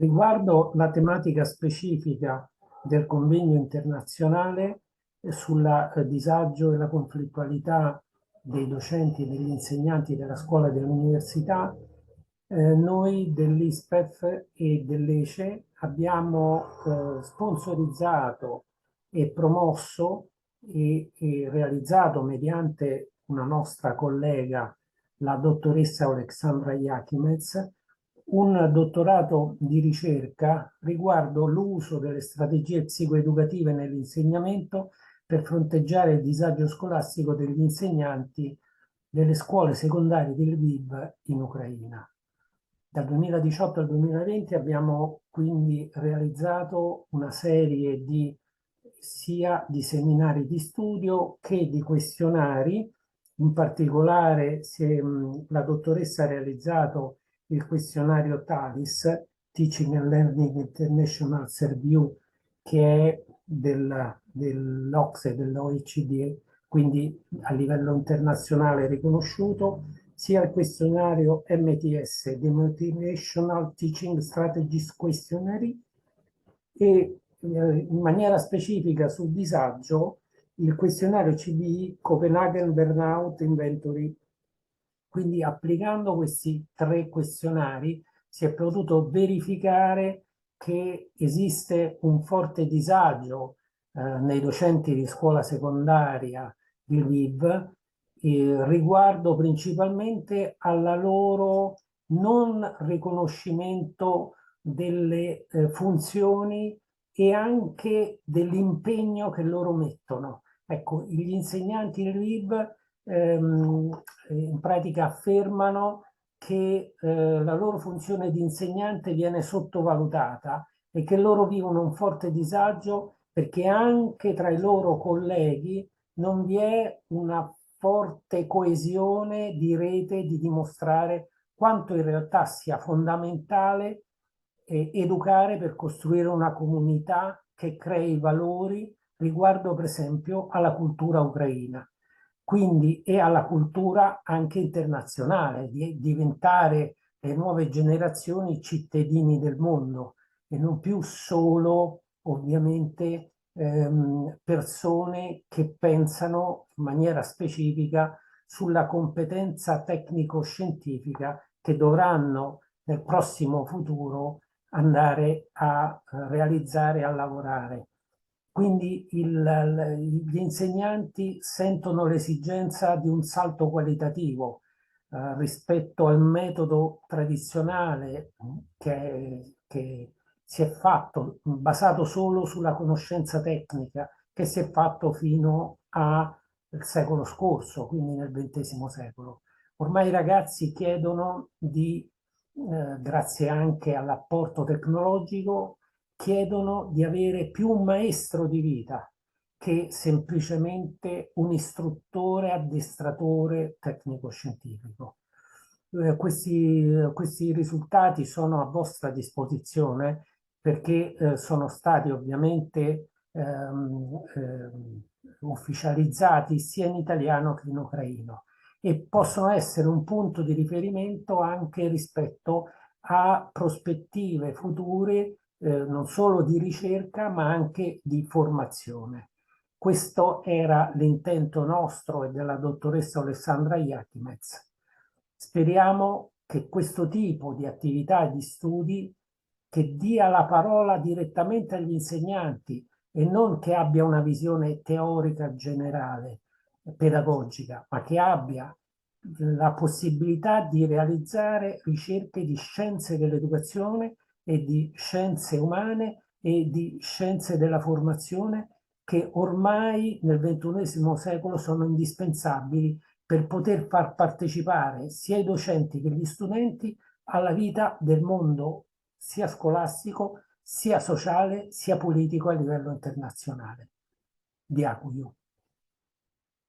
Riguardo la tematica specifica del convegno internazionale sul eh, disagio e la conflittualità dei docenti e degli insegnanti della scuola e dell'università, eh, noi dell'ISPEF e dell'ECE abbiamo eh, sponsorizzato e promosso e, e, realizzato mediante una nostra collega, la dottoressa Alexandra Iachimez, un dottorato di ricerca riguardo l'uso delle strategie psicoeducative nell'insegnamento per fronteggiare il disagio scolastico degli insegnanti delle scuole secondarie di Lviv in Ucraina. Dal 2018 al 2020 abbiamo quindi realizzato una serie di sia di seminari di studio che di questionari. In particolare se, la dottoressa ha realizzato il questionario TALIS, Teaching and Learning International Survey, che è del, dell'OCSE, dell'OECD, quindi a livello internazionale riconosciuto, sia il questionario MTS, The Motivational Teaching Strategies Questionary, e eh, in maniera specifica sul disagio il questionario CBI Copenhagen Burnout Inventory. Quindi applicando questi tre questionari si è potuto verificare che esiste un forte disagio eh, nei docenti di scuola secondaria di Lviv eh, riguardo principalmente alla loro non riconoscimento delle eh, funzioni e anche dell'impegno che loro mettono. Ecco, gli insegnanti di Lviv ehm, in pratica affermano che eh, la loro funzione di insegnante viene sottovalutata e che loro vivono un forte disagio perché anche tra i loro colleghi non vi è una forte coesione di rete di dimostrare quanto in realtà sia fondamentale eh, educare per costruire una comunità che crei valori riguardo per esempio alla cultura ucraina quindi e alla cultura anche internazionale di diventare le nuove generazioni cittadini del mondo e non più solo ovviamente ehm, persone che pensano in maniera specifica sulla competenza tecnico-scientifica che dovranno nel prossimo futuro andare a realizzare e a lavorare. Quindi il, gli insegnanti sentono l'esigenza di un salto qualitativo eh, rispetto al metodo tradizionale che, che si è fatto basato solo sulla conoscenza tecnica che si è fatto fino al secolo scorso, quindi nel XX secolo. Ormai i ragazzi chiedono di, eh, grazie anche all'apporto tecnologico, chiedono di avere più un maestro di vita che semplicemente un istruttore addestratore tecnico-scientifico. Eh, questi, questi risultati sono a vostra disposizione perché eh, sono stati ovviamente ehm, ehm, ufficializzati sia in italiano che in ucraino e possono essere un punto di riferimento anche rispetto a prospettive future eh, non solo di ricerca ma anche di formazione. Questo era l'intento nostro e della dottoressa Alessandra Iachimez. Speriamo che questo tipo di attività e di studi che dia la parola direttamente agli insegnanti e non che abbia una visione teorica generale, pedagogica, ma che abbia la possibilità di realizzare ricerche di scienze dell'educazione e di scienze umane e di scienze della formazione che ormai nel XXI secolo sono indispensabili per poter far partecipare sia i docenti che gli studenti alla vita del mondo sia scolastico, sia sociale, sia politico a livello internazionale. Vi auguro.